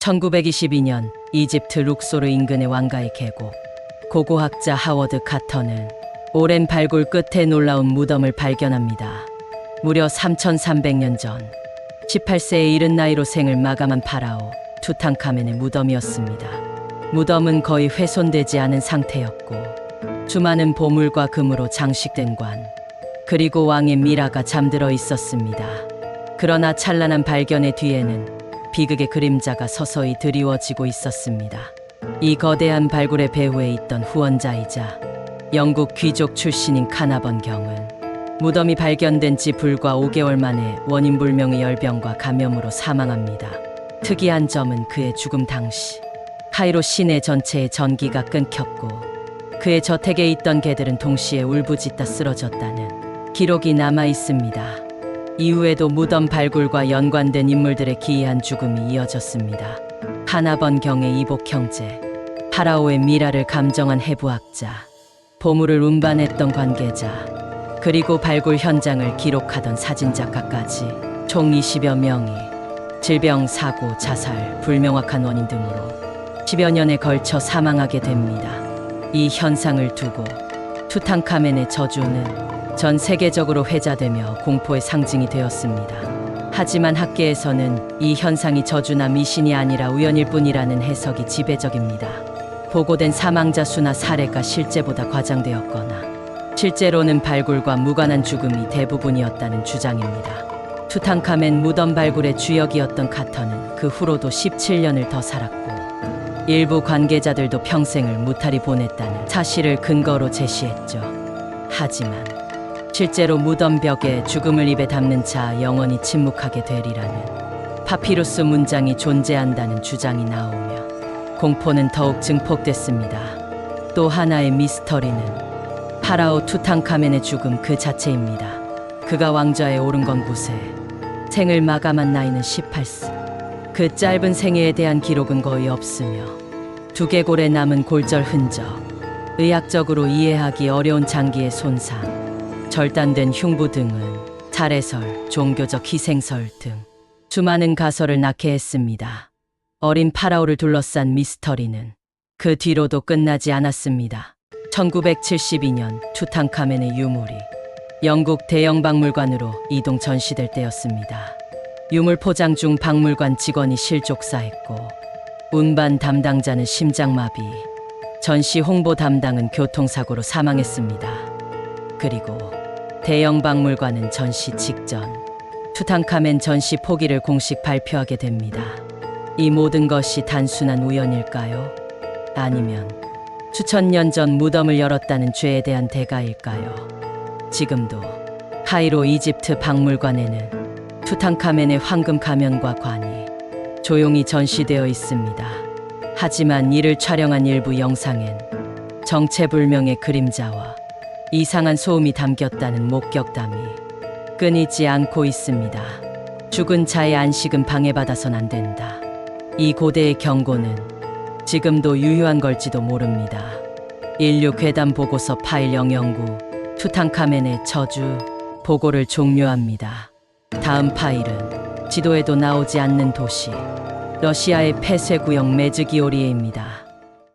1922년 이집트 룩소르 인근의 왕가의 계곡 고고학자 하워드 카터는 오랜 발굴 끝에 놀라운 무덤을 발견합니다. 무려 3300년 전 18세에 이른 나이로 생을 마감한 파라오 투탕카멘의 무덤이었습니다. 무덤은 거의 훼손되지 않은 상태였고 수많은 보물과 금으로 장식된 관 그리고 왕의 미라가 잠들어 있었습니다. 그러나 찬란한 발견의 뒤에는 비극의 그림자가 서서히 드리워지고 있었습니다. 이 거대한 발굴의 배후에 있던 후원자이자 영국 귀족 출신인 카나번 경은 무덤이 발견된 지 불과 5개월 만에 원인 불명의 열병과 감염으로 사망합니다. 특이한 점은 그의 죽음 당시 카이로 시내 전체의 전기가 끊겼고 그의 저택에 있던 개들은 동시에 울부짖다 쓰러졌다는 기록이 남아 있습니다. 이후에도 무덤 발굴과 연관된 인물들의 기이한 죽음이 이어졌습니다. 하나번 경의 이복 형제, 파라오의 미라를 감정한 해부학자, 보물을 운반했던 관계자, 그리고 발굴 현장을 기록하던 사진작가까지 총 20여 명이 질병, 사고, 자살, 불명확한 원인 등으로 10여 년에 걸쳐 사망하게 됩니다. 이 현상을 두고 투탕카멘의 저주는 전 세계적으로 회자되며 공포의 상징이 되었습니다. 하지만 학계에서는 이 현상이 저주나 미신이 아니라 우연일 뿐이라는 해석이 지배적입니다. 보고된 사망자 수나 사례가 실제보다 과장되었거나 실제로는 발굴과 무관한 죽음이 대부분이었다는 주장입니다. 투탕카멘 무덤 발굴의 주역이었던 카터는 그 후로도 17년을 더 살았고 일부 관계자들도 평생을 무탈히 보냈다는 사실을 근거로 제시했죠. 하지만 실제로 무덤 벽에 죽음을 입에 담는 자 영원히 침묵하게 되리라는 파피루스 문장이 존재한다는 주장이 나오며 공포는 더욱 증폭됐습니다. 또 하나의 미스터리는 파라오 투탕카멘의 죽음 그 자체입니다. 그가 왕좌에 오른 건 곳에 생을 마감한 나이는 18세. 그 짧은 생애에 대한 기록은 거의 없으며 두개골에 남은 골절 흔적, 의학적으로 이해하기 어려운 장기의 손상, 절단된 흉부 등은 살해설, 종교적 희생설 등 수많은 가설을 낳게 했습니다. 어린 파라오를 둘러싼 미스터리는 그 뒤로도 끝나지 않았습니다. 1972년 투탕카멘의 유물이 영국 대형 박물관으로 이동 전시될 때였습니다. 유물 포장 중 박물관 직원이 실족사했고 운반 담당자는 심장마비, 전시 홍보 담당은 교통사고로 사망했습니다. 그리고 대형 박물관은 전시 직전 투탕카멘 전시 포기를 공식 발표하게 됩니다. 이 모든 것이 단순한 우연일까요? 아니면 수천 년 전 무덤을 열었다는 죄에 대한 대가일까요? 지금도 카이로 이집트 박물관에는 투탕카멘의 황금 가면과 관이 조용히 전시되어 있습니다. 하지만 이를 촬영한 일부 영상엔 정체불명의 그림자와 이상한 소음이 담겼다는 목격담이 끊이지 않고 있습니다. 죽은 자의 안식은 방해받아선 안 된다. 이 고대의 경고는 지금도 유효한 걸지도 모릅니다. 인류 괴담 보고서 파일 영영구 투탕카멘의 저주 보고를 종료합니다. 다음 파일은 지도에도 나오지 않는 도시 러시아의 폐쇄 구역 메즈기오리에입니다.